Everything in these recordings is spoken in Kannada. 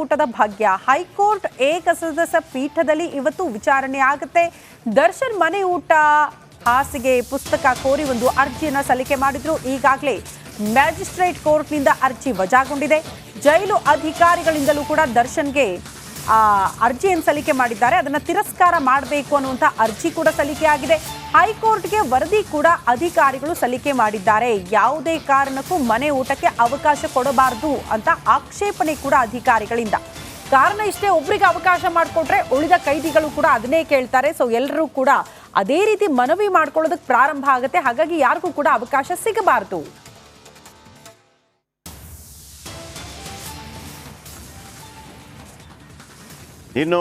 ಕೂಟದ ಭಾಗ್ಯ. ಹೈಕೋರ್ಟ್ ಏಕಸದಸ್ಯ ಪೀಠದಲ್ಲಿ ಇವತ್ತು ವಿಚಾರಣೆ ಆಗುತ್ತೆ. ದರ್ಶನ್ ಮನೆ ಊಟ, ಹಾಸಿಗೆ, ಪುಸ್ತಕ ಕೋರಿ ಒಂದು ಅರ್ಜಿಯನ್ನು ಸಲ್ಲಿಕೆ ಮಾಡಿದ್ರು. ಈಗಾಗಲೇ ಮ್ಯಾಜಿಸ್ಟ್ರೇಟ್ ಕೋರ್ಟ್ನಿಂದ ಅರ್ಜಿ ವಜಾಗೊಂಡಿದೆ. ಜೈಲು ಅಧಿಕಾರಿಗಳಿಂದಲೂ ಕೂಡ ದರ್ಶನ್ಗೆ ಅರ್ಜಿಯನ್ನು ಸಲ್ಲಿಕೆ ಮಾಡಿದ್ದಾರೆ, ಅದನ್ನು ತಿರಸ್ಕಾರ ಮಾಡಬೇಕು ಅನ್ನುವಂಥ ಅರ್ಜಿ ಕೂಡ ಸಲ್ಲಿಕೆ ಆಗಿದೆ. ಹೈಕೋರ್ಟ್ಗೆ ವರದಿ ಕೂಡ ಅಧಿಕಾರಿಗಳು ಸಲ್ಲಿಕೆ ಮಾಡಿದ್ದಾರೆ. ಯಾವುದೇ ಕಾರಣಕ್ಕೂ ಮನೆ ಊಟಕ್ಕೆ ಅವಕಾಶ ಕೊಡಬಾರದು ಅಂತ ಆಕ್ಷೇಪಣೆ ಕೂಡ ಅಧಿಕಾರಿಗಳಿಂದ. ಕಾರಣ ಇಷ್ಟೇ ಒಬ್ಬರಿಗೆ ಅವಕಾಶ ಮಾಡಿಕೊಟ್ರೆ ಉಳಿದ ಕೈದಿಗಳು ಕೂಡ ಅದನ್ನೇ ಕೇಳ್ತಾರೆ. ಸೊ ಎಲ್ಲರೂ ಕೂಡ ಅದೇ ರೀತಿ ಮನವಿ ಮಾಡ್ಕೊಳ್ಳೋದಕ್ಕೆ ಪ್ರಾರಂಭ ಆಗುತ್ತೆ. ಹಾಗಾಗಿ ಯಾರಿಗೂ ಕೂಡ ಅವಕಾಶ ಸಿಗಬಾರದು. ಇನ್ನು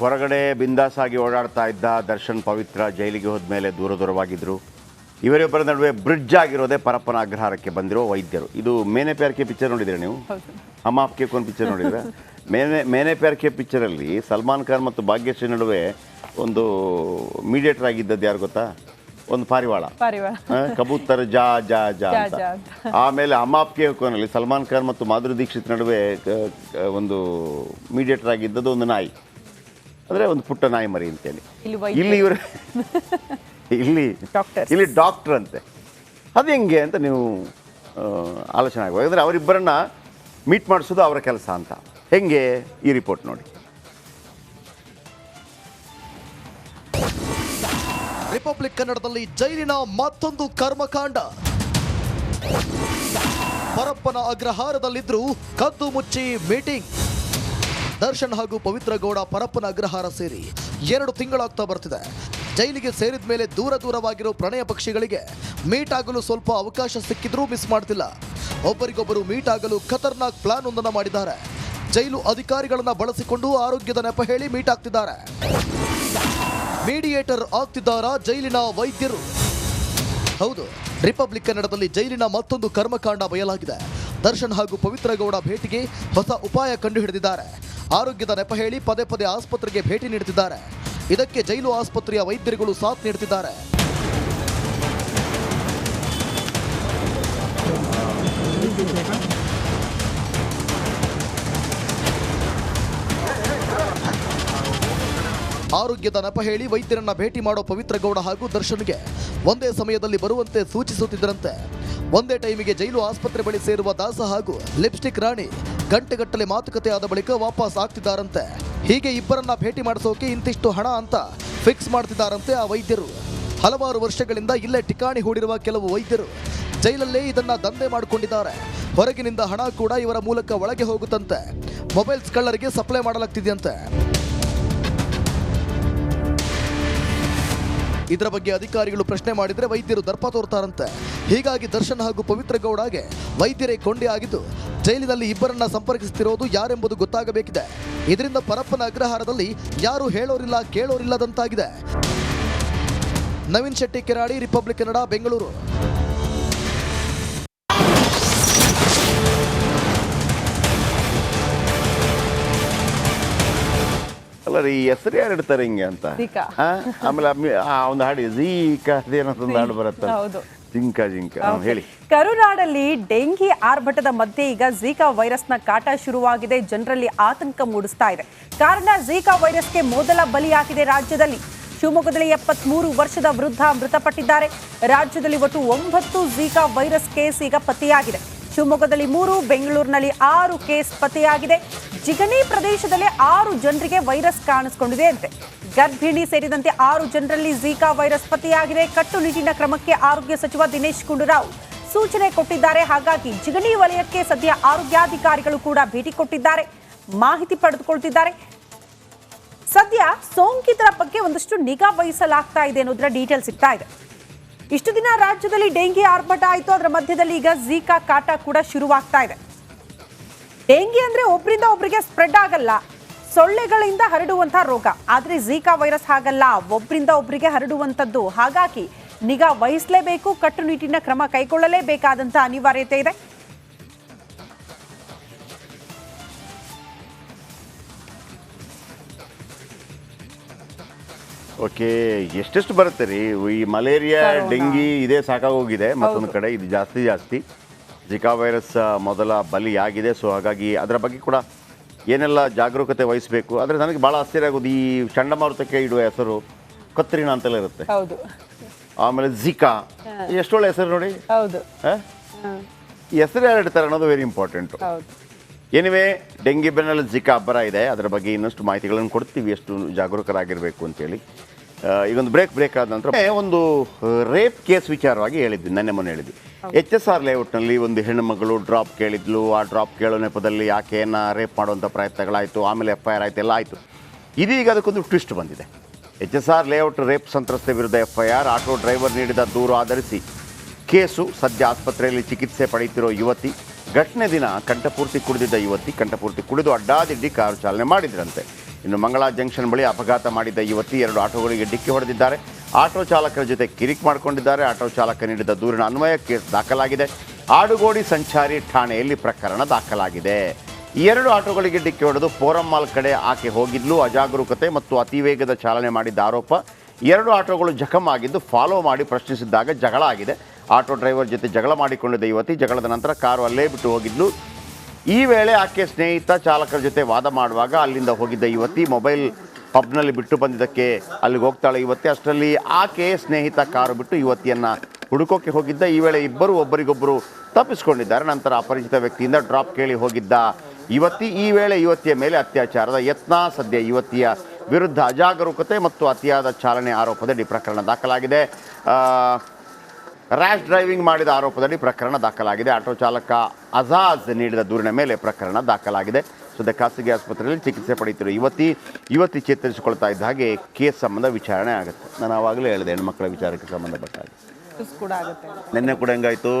ಹೊರಗಡೆ ಬಿಂದಾಸಾಗಿ ಓಡಾಡ್ತಾ ಇದ್ದ ದರ್ಶನ್ ಪವಿತ್ರ ಜೈಲಿಗೆ ಹೋದ ಮೇಲೆ ದೂರ ದೂರವಾಗಿದ್ದರು ಇವರಿಬ್ಬರ ನಡುವೆ ಬ್ರಿಡ್ಜ್ ಆಗಿರೋದೇ ಪರಪ್ಪನ ಅಗ್ರಹಾರಕ್ಕೆ ಬಂದಿರೋ ವೈದ್ಯರು. ಇದು ಮೇನೆ ಪ್ಯಾರ್ಕೆ ಪಿಕ್ಚರ್ ನೋಡಿದ್ರೆ ನೀವು? ಹಮ್ ಆಪ್ಕೆ ಕೋನ್ ಪಿಕ್ಚರ್ ನೋಡಿದ್ರೆ ಮೇನೆ ಮೇನೆ ಪ್ಯಾರ್ಕೆ ಪಿಕ್ಚರಲ್ಲಿ ಸಲ್ಮಾನ್ ಖಾನ್ ಮತ್ತು ಭಾಗ್ಯಶ್ರೀ ನಡುವೆ ಒಂದು ಮೀಡಿಯೇಟರ್ ಆಗಿದ್ದದ್ದು ಯಾರು ಗೊತ್ತಾ? ಒಂದು ಪಾರಿವಾಳ. ಆ, ಕಬೂತರ್ ಜಾ ಜಾ ಜಾ ಜಾ, ಅಂತ. ಜಾ ಆಮೇಲೆ ಅಮಾಪ್ಕೆ ಕೋನಲ್ಲಿ ಸಲ್ಮಾನ್ ಖಾನ್ ಮತ್ತು ಮಾಧುರಿ ದೀಕ್ಷಿತ್ ನಡುವೆ ಕ- ಕ- ಒಂದು ಮೀಡಿಯೇಟರ್ ಆಗಿದ್ದದ್ದು ಒಂದು ನಾಯಿ. ಅಂದರೆ ಒಂದು ಪುಟ್ಟ ನಾಯಿ ಮರಿ ಅಂತೇಳಿ. ಇಲ್ಲಿ ಇವರು ಇಲ್ಲಿ Doctors. ಇಲ್ಲಿ ಡಾಕ್ಟರ್ ಅಂತೆ. ಅದು ಹೆಂಗೆ ಅಂತ ನೀವು ಆ, ಆಲೋಚನೆ ಆಗ್ಬೋದು ಅಂದರೆ ಅವರಿಬ್ಬರನ್ನ ಮೀಟ್ ಮಾಡಿಸೋದು ಅವರ ಕೆಲಸ ಅಂತ. ಹೆಂಗೆ? ಈ ರಿಪೋರ್ಟ್ ನೋಡಿ. ರಿಪಬ್ಲಿಕ್ ಕನ್ನಡದಲ್ಲಿ ಜೈಲಿನ ಮತ್ತೊಂದು ಕರ್ಮಕಾಂಡ. ಪರಪ್ಪನ ಅಗ್ರಹಾರದಲ್ಲಿದ್ರು ಕದ್ದು ಮುಚ್ಚಿ ಮೀಟಿಂಗ್. ದರ್ಶನ್ ಹಾಗೂ ಪವಿತ್ರ ಗೌಡ ಪರಪ್ಪನ ಅಗ್ರಹಾರ ಸೇರಿ ಎರಡು ತಿಂಗಳಾಗ್ತಾ ಬರ್ತಿದೆ. ಜೈಲಿಗೆ ಸೇರಿದ ಮೇಲೆ ದೂರ ದೂರವಾಗಿರೋ ಪ್ರಣಯ ಪಕ್ಷಿಗಳಿಗೆ ಮೀಟ್ ಆಗಲು ಸ್ವಲ್ಪ ಅವಕಾಶ ಸಿಕ್ಕಿದ್ರೂ ಮಿಸ್ ಮಾಡ್ತಿಲ್ಲ. ಒಬ್ಬರಿಗೊಬ್ಬರು ಮೀಟ್ ಆಗಲು ಖತರ್ನಾಕ್ ಪ್ಲಾನ್ ಒಂದನ್ನು ಮಾಡಿದ್ದಾರೆ. ಜೈಲು ಅಧಿಕಾರಿಗಳನ್ನ ಬಳಸಿಕೊಂಡು ಆರೋಗ್ಯದ ನೆಪ ಹೇಳಿ ಮೀಟ್ ಆಗ್ತಿದ್ದಾರೆ. ಮೀಡಿಯೇಟರ್ ಆಗ್ತಿದ್ದಾರಾ? ಜೈಲಿನ ವೈದ್ಯರು? ಹೌದು ರಿಪಬ್ಲಿಕ್ ಕನ್ನಡದಲ್ಲಿ ಜೈಲಿನ ಮತ್ತೊಂದು ಕರ್ಮಕಾಂಡ ಬಯಲಾಗಿದೆ. ದರ್ಶನ್ ಹಾಗೂ ಪವಿತ್ರ ಗೌಡ ಭೇಟಿಗೆ ಹೊಸ ಉಪಾಯ ಕಂಡುಹಿಡಿದಿದ್ದಾರೆ. ಆರೋಗ್ಯದ ನೆಪ ಹೇಳಿ ಪದೇ ಪದೇ ಆಸ್ಪತ್ರೆಗೆ ಭೇಟಿ ನೀಡುತ್ತಿದ್ದಾರೆ. ಇದಕ್ಕೆ ಜೈಲು ಆಸ್ಪತ್ರೆಯ ವೈದ್ಯರುಗಳು ಸಾಥ್ ನೀಡುತ್ತಿದ್ದಾರೆ. ಆರೋಗ್ಯದ ನೆಪ ಹೇಳಿ ವೈದ್ಯರನ್ನ ಭೇಟಿ ಮಾಡೋ ಪವಿತ್ರ ಗೌಡ ಹಾಗೂ ದರ್ಶನ್ಗೆ ಒಂದೇ ಸಮಯದಲ್ಲಿ ಬರುವಂತೆ ಸೂಚಿಸುತ್ತಿದ್ದರಂತೆ ಒಂದೇ ಟೈಮಿಗೆ ಜೈಲು ಆಸ್ಪತ್ರೆ ಬಳಿ ಸೇರುವ ದಾಸ ಹಾಗೂ ಲಿಪ್ಸ್ಟಿಕ್ ರಾಣಿ ಗಂಟೆಗಟ್ಟಲೆ ಮಾತುಕತೆ ಆದ ಬಳಿಕ ವಾಪಸ್ ಆಗ್ತಿದ್ದಾರಂತೆ. ಹೀಗೆ ಇಬ್ಬರನ್ನ ಭೇಟಿ ಮಾಡಿಸೋಕೆ ಇಂತಿಷ್ಟು ಹಣ ಅಂತ ಫಿಕ್ಸ್ ಮಾಡ್ತಿದ್ದಾರಂತೆ ಆ ವೈದ್ಯರು. ಹಲವಾರು ವರ್ಷಗಳಿಂದ ಇಲ್ಲೇ ಠಿಕಾಣಿ ಹೂಡಿರುವ ಕೆಲವು ವೈದ್ಯರು ಜೈಲಲ್ಲೇ ಇದನ್ನ ದಂಧೆ ಮಾಡಿಕೊಂಡಿದ್ದಾರೆ. ಹೊರಗಿನಿಂದ ಹಣ ಕೂಡ ಇವರ ಮೂಲಕ ಒಳಗೆ ಹೋಗುತ್ತಂತೆ. Mobiles ಕಳ್ಳರಿಗೆ supply ಮಾಡಲಾಗ್ತಿದೆಯಂತೆ. ಇದರ ಬಗ್ಗೆ ಅಧಿಕಾರಿಗಳು ಪ್ರಶ್ನೆ ಮಾಡಿದರೆ ವೈದ್ಯರು ದರ್ಪ ತೋರ್ತಾರಂತೆ. ಹೀಗಾಗಿ ದರ್ಶನ್ ಹಾಗೂ ಪವಿತ್ರ ಗೌಡಗೆ ವೈದ್ಯರೇ ಕೊಂಡಿ ಆಗಿದ್ದು, ಜೈಲಿನಲ್ಲಿ ಇಬ್ಬರನ್ನ ಸಂಪರ್ಕಿಸುತ್ತಿರುವುದು ಯಾರೆಂಬುದು ಗೊತ್ತಾಗಬೇಕಿದೆ. ಇದರಿಂದ ಪರಪ್ಪನ ಅಗ್ರಹಾರದಲ್ಲಿ ಯಾರು ಹೇಳೋರಿಲ್ಲ, ಕೇಳೋರಿಲ್ಲದಂತಾಗಿದೆ. ನವೀನ್ ಶೆಟ್ಟಿ ಕೆರಾಡಿ ರಿಪಬ್ಲಿಕ್ ಕನ್ನಡ, ಬೆಂಗಳೂರು. ಅಲ್ಲ ರೀ ಹೆಸರು ಯಾರು ಇಡ್ತಾರೆ ಹಿಂಗೆ ಅಂತ? ಆಮೇಲೆ ಒಂದು ಹಾಡು ಝೀಕ ಅದೇನಂತ ಒಂದು ಹಾಡು ಬರುತ್ತೆ ಹೌದು. ಜಿಂಕ ಜಿಂಕ. ಹೇಳಿ. ಕರುನಾಡಲ್ಲಿ ಡೆಂಗಿ ಆರ್ಭಟದ ಮಧ್ಯೆ ಈಗ ಝೀಕಾ ವೈರಸ್ನ ಕಾಟ ಶುರುವಾಗಿದೆ ಜನರಲ್ಲಿ ಆತಂಕ ಮೂಡಿಸ್ತಾ ಇದೆ. ಕಾರಣ ಝೀಕಾ ವೈರಸ್ಗೆ ಮೊದಲ ಬಲಿಯಾಗಿದೆ ರಾಜ್ಯದಲ್ಲಿ. ಶಿವಮೊಗ್ಗದಲ್ಲಿ ಎಪ್ಪತ್ಮೂರು ವರ್ಷದ ವೃದ್ಧ ಮೃತಪಟ್ಟಿದ್ದಾರೆ. ರಾಜ್ಯದಲ್ಲಿ ಒಟ್ಟು ಒಂಬತ್ತು ಝೀಕಾ ವೈರಸ್ ಕೇಸ್ ಈಗ ಪತ್ತೆಯಾಗಿದೆ. ಶಿವಮೊಗ್ಗದಲ್ಲಿ ಮೂರು, ಬೆಂಗಳೂರಿನಲ್ಲಿ ಆರು ಕೇಸ್ ಪತ್ತೆಯಾಗಿದೆ. ಜಿಗಣಿ ಪ್ರದೇಶದಲ್ಲಿ ಆರು ಜನರಿಗೆ ವೈರಸ್ ಕಾಣಿಸಿಕೊಂಡಿದೆ ಅಂತೆ. ಗರ್ಭಿಣಿ ಸೇರಿದಂತೆ ಆರು ಜನರಲ್ಲಿ ಝೀಕಾ ವೈರಸ್ ಪತ್ತೆಯಾಗಿದೆ. ಕಟ್ಟುನಿಟ್ಟಿನ ಕ್ರಮಕ್ಕೆ ಆರೋಗ್ಯ ಸಚಿವ ದಿನೇಶ್ ಗುಂಡೂರಾವ್ ಸೂಚನೆ ಕೊಟ್ಟಿದ್ದಾರೆ. ಹಾಗಾಗಿ ಜಿಗಣಿ ವಲಯಕ್ಕೆ ಸದ್ಯ ಆರೋಗ್ಯಾಧಿಕಾರಿಗಳು ಕೂಡ ಭೇಟಿ ಕೊಟ್ಟಿದ್ದಾರೆ. ಮಾಹಿತಿ ಪಡೆದುಕೊಳ್ತಿದ್ದಾರೆ. ಸದ್ಯ ಸೋಂಕಿತರ ಬಗ್ಗೆ ಒಂದಷ್ಟು ನಿಗಾ ವಹಿಸಲಾಗ್ತಾ ಇದೆ ಅನ್ನೋದರ ಡೀಟೇಲ್ ಸಿಗ್ತಾ ಇದೆ. ಇಷ್ಟು ದಿನ ರಾಜ್ಯದಲ್ಲಿ ಡೆಂಗಿ ಆರ್ಭಟ ಆಯಿತು. ಅದರ ಮಧ್ಯದಲ್ಲಿ ಈಗ ಝೀಕಾ ಕಾಟ ಕೂಡ ಶುರುವಾಗ್ತಾ ಇದೆ. ಡೆಂಗಿ ಅಂದ್ರೆ ಒಬ್ಬರಿಂದ ಒಬ್ಬರಿಗೆ ಸ್ಪ್ರೆಡ್ ಆಗಲ್ಲ. ಸೊಳ್ಳೆಗಳಿಂದ ಹರಡುವಂತಹ ರೋಗ. ಆದ್ರೆ ಝೀಕಾ ವೈರಸ್ ಹಾಗಲ್ಲ. ಒಬ್ಬರಿಂದ ಒಬ್ಬರಿಗೆ ಹರಡುವಂಥದ್ದು. ಹಾಗಾಗಿ ನಿಗಾ ವಹಿಸಲೇಬೇಕು. ಕಟ್ಟುನಿಟ್ಟಿನ ಕ್ರಮ ಕೈಗೊಳ್ಳಲೇಬೇಕಾದಂತಹ ಅನಿವಾರ್ಯತೆ ಇದೆ. ಓಕೆ ಎಷ್ಟೆಷ್ಟು ಬರುತ್ತೆ ರೀ? ಈ ಮಲೇರಿಯಾ. ಡೆಂಗಿ ಇದೇ ಸಾಕಾಗೋಗಿದೆ ಮತ್ತೊಂದು ಕಡೆ ಇದು ಜಾಸ್ತಿ ಜಾಸ್ತಿ. ಜಿಕಾ ವೈರಸ್ ಮೊದಲ ಬಲಿ ಆಗಿದೆ ಸೊ ಹಾಗಾಗಿ ಅದರ ಬಗ್ಗೆ ಕೂಡ ಏನೆಲ್ಲ ಜಾಗರೂಕತೆ ವಹಿಸಬೇಕು? ಆದರೆ ನನಗೆ ಭಾಳ ಆಶ್ಚರ್ಯ ಆಗೋದು ಈ ಚಂಡಮಾರುತಕ್ಕೆ ಇಡುವ ಹೆಸರು ಕತ್ರಿನಾ ಅಂತೆಲ್ಲ ಇರುತ್ತೆ. ಹೌದು. ಆಮೇಲೆ ಜಿಕಾ ಎಷ್ಟೊಳ್ಳೆ ಹೆಸರು ನೋಡಿ? ಹೌದು. ಹೆಸರು ಯಾರು ಇಡ್ತಾರೆ ಅನ್ನೋದು ವೆರಿ ಇಂಪಾರ್ಟೆಂಟು ಎನಿವೆ ಡೆಂಗಿ ಬೆನ್ನಲ್ಲಿ ಜಿಕಾ ಅಬ್ಬರ ಇದೆ. ಅದರ ಬಗ್ಗೆ ಇನ್ನಷ್ಟು ಮಾಹಿತಿಗಳನ್ನು ಕೊಡ್ತೀವಿ. ಎಷ್ಟು ಜಾಗರೂಕರಾಗಿರಬೇಕು ಅಂತೇಳಿ ಈಗೊಂದು ಬ್ರೇಕ್ ಬ್ರೇಕ್ ಆದ ನಂತರ ಒಂದು ರೇಪ್ ಕೇಸ್ ವಿಚಾರವಾಗಿ ಹೇಳಿದ್ವಿ. ನೆನ್ನೆ ಮೊನ್ನೆ ಹೇಳಿದ್ವಿ. ಎಚ್ ಎಸ್ ಆರ್ ಲೇಔಟ್ನಲ್ಲಿ ಒಂದು ಹೆಣ್ಣುಮಗಳು ಡ್ರಾಪ್ ಕೇಳಿದ್ಲು. ಆ ಡ್ರಾಪ್ ಕೇಳೋ ನೆಪದಲ್ಲಿ ಆಕೆಯನ್ನು ರೇಪ್ ಮಾಡುವಂಥ ಪ್ರಯತ್ನಗಳಾಯಿತು. ಆಮೇಲೆ ಎಫ್ ಐ ಆರ್ ಆಯಿತು ಎಲ್ಲ ಆಯಿತು. ಇದೀಗ ಅದಕ್ಕೊಂದು ಟ್ವಿಸ್ಟ್ ಬಂದಿದೆ. H S R layout rape ಸಂತ್ರಸ್ತೆ ವಿರುದ್ಧ F I R auto driver ನೀಡಿದ ದೂರು ಆಧರಿಸಿ ಕೇಸು ಸದ್ಯ ಆಸ್ಪತ್ರೆಯಲ್ಲಿ ಚಿಕಿತ್ಸೆ ಪಡೆಯುತ್ತಿರುವ ಯುವತಿ. ಘಟನೆ ದಿನ ಕಂಠಪೂರ್ತಿ ಕುಡಿದಿದ್ದ ಯುವತಿ, ಕಂಠಪೂರ್ತಿ ಕುಡಿದು ಅಡ್ಡಾದಿಡ್ಡಿ ಕಾರು ಚಾಲನೆ ಮಾಡಿದ್ರಂತೆ. ಇನ್ನು ಮಂಗಳಾ ಜಂಕ್ಷನ್ ಬಳಿ ಅಪಘಾತ ಮಾಡಿದ್ದ ಯುವತಿ ಎರಡು ಆಟೋಗಳಿಗೆ ಡಿಕ್ಕಿ ಹೊಡೆದಿದ್ದಾರೆ. ಆಟೋ ಚಾಲಕರ ಜೊತೆ ಕಿರಿಕ್ ಮಾಡಿಕೊಂಡಿದ್ದಾರೆ. ಆಟೋ ಚಾಲಕ ನೀಡಿದ ದೂರಿನ ಅನ್ವಯ ಕೇಸ್ ದಾಖಲಾಗಿದೆ. ಆಡುಗೋಡಿ ಸಂಚಾರಿ ಠಾಣೆಯಲ್ಲಿ ಪ್ರಕರಣ ದಾಖಲಾಗಿದೆ. ಈ ಎರಡು ಆಟೋಗಳಿಗೆ ಡಿಕ್ಕಿ ಹೊಡೆದು ಫೋರಂ ಮಾಲ್ ಕಡೆ ಆಕೆ ಹೋಗಿದ್ಲು. ಅಜಾಗರೂಕತೆ ಮತ್ತು ಅತಿವೇಗದ ಚಾಲನೆ ಮಾಡಿದ್ದ ಆರೋಪ ಎರಡು ಆಟೋಗಳು ಜಖಮ್ ಆಗಿದ್ದು ಫಾಲೋ ಮಾಡಿ ಪ್ರಶ್ನಿಸಿದ್ದಾಗ ಜಗಳ ಆಗಿದೆ. ಆಟೋ ಡ್ರೈವರ್ ಜೊತೆ ಜಗಳ ಮಾಡಿಕೊಂಡಿದ್ದ ಯುವತಿ ಜಗಳದ ನಂತರ ಕಾರು ಅಲ್ಲೇ ಬಿಟ್ಟು ಹೋಗಿದ್ಲು ಈ ವೇಳೆ ಆಕೆ ಸ್ನೇಹಿತ ಚಾಲಕರ ಜೊತೆ ವಾದ ಮಾಡುವಾಗ ಅಲ್ಲಿಂದ ಹೋಗಿದ್ದ ಯುವತಿ ಮೊಬೈಲ್ ಪಬ್ನಲ್ಲಿ ಬಿಟ್ಟು ಬಂದಿದ್ದಕ್ಕೆ ಅಲ್ಲಿಗೆ ಹೋಗ್ತಾಳೆ. ಯುವತಿ ಅಷ್ಟರಲ್ಲಿ ಆಕೆ ಸ್ನೇಹಿತ ಕಾರು ಬಿಟ್ಟು ಯುವತಿಯನ್ನು ಹುಡುಕೋಕೆ ಹೋಗಿದ್ದ. ಈ ವೇಳೆ ಇಬ್ಬರು ಒಬ್ಬರಿಗೊಬ್ಬರು ತಪ್ಪಿಸಿಕೊಂಡಿದ್ದಾರೆ. ನಂತರ ಅಪರಿಚಿತ ವ್ಯಕ್ತಿಯಿಂದ ಡ್ರಾಪ್ ಕೇಳಿ ಹೋಗಿದ್ದ ಯುವತಿ ಈ ವೇಳೆ ಯುವತಿಯ ಮೇಲೆ ಅತ್ಯಾಚಾರದ ಯತ್ನ. ಸದ್ಯ ಯುವತಿಯ ವಿರುದ್ಧ ಅಜಾಗರೂಕತೆ ಮತ್ತು ಅತಿಯಾದ ಚಾಲನೆ ಆರೋಪದಡಿ ಪ್ರಕರಣ ದಾಖಲಾಗಿದೆ. ರ್ಯಾಶ್ ಡ್ರೈವಿಂಗ್ ಮಾಡಿದ ಆರೋಪದಲ್ಲಿ ಪ್ರಕರಣ ದಾಖಲಾಗಿದೆ. ಆಟೋ ಚಾಲಕ ಅಜಾಜ್ ನೀಡಿದ ದೂರಿನ ಮೇಲೆ ಪ್ರಕರಣ ದಾಖಲಾಗಿದೆ. ಸದ್ಯ ಖಾಸಗಿ ಆಸ್ಪತ್ರೆಯಲ್ಲಿ ಚಿಕಿತ್ಸೆ ಪಡೆಯುತ್ತಿರುವ ಯುವತಿ ಯುವತಿ ಚೇತರಿಸಿಕೊಳ್ತಾ ಇದ್ದ ಹಾಗೆ ಕೇಸ್ ಸಂಬಂಧ ವಿಚಾರಣೆ ಆಗುತ್ತೆ. ನಾನು ಆವಾಗಲೇ ಹೇಳಿದೆ ಹೆಣ್ಮಕ್ಳ ವಿಚಾರಕ್ಕೆ ಸಂಬಂಧಪಟ್ಟ ಹಾಗೆ ನಿನ್ನೆ ಕೂಡ ಹೆಂಗಾಯಿತು?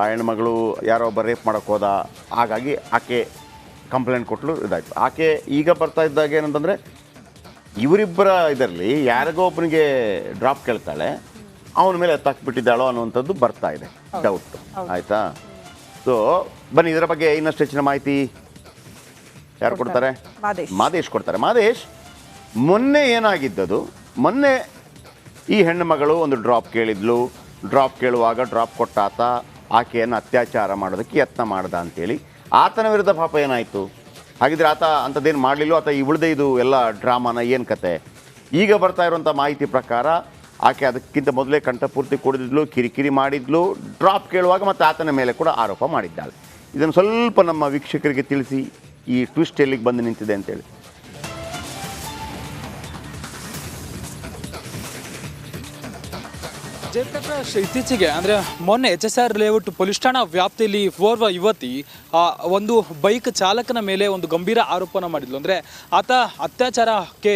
ಆ ಹೆಣ್ಮಗಳು ಯಾರೋ ಒಬ್ಬ ರೇಪ್ ಮಾಡೋಕ್ಕೆ ಹೋದ. ಹಾಗಾಗಿ ಆಕೆ ಕಂಪ್ಲೇಂಟ್ ಕೊಟ್ಟಲು ಇದಾಯಿತು. ಆಕೆ ಈಗ ಬರ್ತಾ ಇದ್ದಾಗ ಏನಂತಂದರೆ ಇವರಿಬ್ಬರ ಇದರಲ್ಲಿ ಯಾರಿಗೋ ಒಬ್ಬನಿಗೆ ಡ್ರಾಪ್ ಕೇಳ್ತಾಳೆ. ಅವನ ಮೇಲೆ ಎತ್ತಾಕ್ಬಿಟ್ಟಿದ್ದಾಳೋ ಅನ್ನುವಂಥದ್ದು ಬರ್ತಾ ಇದೆ. ಡೌಟ್ ಆಯಿತಾ? ಸೊ ಬನ್ನಿ ಇದರ ಬಗ್ಗೆ ಇನ್ನಷ್ಟು ಹೆಚ್ಚಿನ ಮಾಹಿತಿ ಯಾರು ಕೊಡ್ತಾರೆ. ಮಾದೇಶ್. ಕೊಡ್ತಾರೆ. ಮಾದೇಶ್ ಮೊನ್ನೆ ಏನಾಗಿದ್ದದು? ಮೊನ್ನೆ ಈ ಹೆಣ್ಣು ಮಗಳು ಒಂದು ಡ್ರಾಪ್ ಕೇಳಿದ್ಲು. ಡ್ರಾಪ್ ಕೇಳುವಾಗ ಡ್ರಾಪ್ ಕೊಟ್ಟಾತ ಆಕೆಯನ್ನು ಅತ್ಯಾಚಾರ ಮಾಡೋದಕ್ಕೆ ಯತ್ನ ಮಾಡ್ದ ಅಂತೇಳಿ. ಆತನ ವಿರುದ್ಧ ಪಾಪ ಏನಾಯಿತು? ಹಾಗಿದ್ರೆ ಆತ ಅಂಥದ್ದೇನು ಮಾಡಲಿಲ್ಲೋ ಆತ ಈ ಉಳಿದ ಇದು ಎಲ್ಲ ಡ್ರಾಮಾನ ಏನು ಕತೆ? ಈಗ ಬರ್ತಾ ಇರುವಂಥ ಮಾಹಿತಿ ಪ್ರಕಾರ ಆಕೆ ಅದಕ್ಕಿಂತ ಮೊದಲೇ ಕಂಠಪೂರ್ತಿ ಕುಡಿದಿದ್ಲು ಕಿರಿಕಿರಿ ಮಾಡಿದ್ಲು ಡ್ರಾಪ್ ಕೇಳುವಾಗ ಮತ್ತು ಆತನ ಮೇಲೆ ಕೂಡ ಆರೋಪ ಮಾಡಿದ್ದಾಳೆ. ಇದನ್ನು ಸ್ವಲ್ಪ ನಮ್ಮ ವೀಕ್ಷಕರಿಗೆ ತಿಳಿಸಿ, ಈ ಟ್ವಿಸ್ಟ್ ಎಲ್ಲಿಗೆ ಬಂದು ನಿಂತಿದೆ ಅಂತೇಳಿ. ಜಯಪ್ರಕಾಶ್, ಇತ್ತೀಚೆಗೆ ಅಂದರೆ ಮೊನ್ನೆ H S R layout police ಠಾಣಾ ವ್ಯಾಪ್ತಿಯಲ್ಲಿ ಓರ್ವ ಯುವತಿ ಒಂದು ಬೈಕ್ ಚಾಲಕನ ಮೇಲೆ ಒಂದು ಗಂಭೀರ ಆರೋಪನ ಮಾಡಿದ್ಲು. ಅಂದರೆ ಆತ ಅತ್ಯಾಚಾರಕ್ಕೆ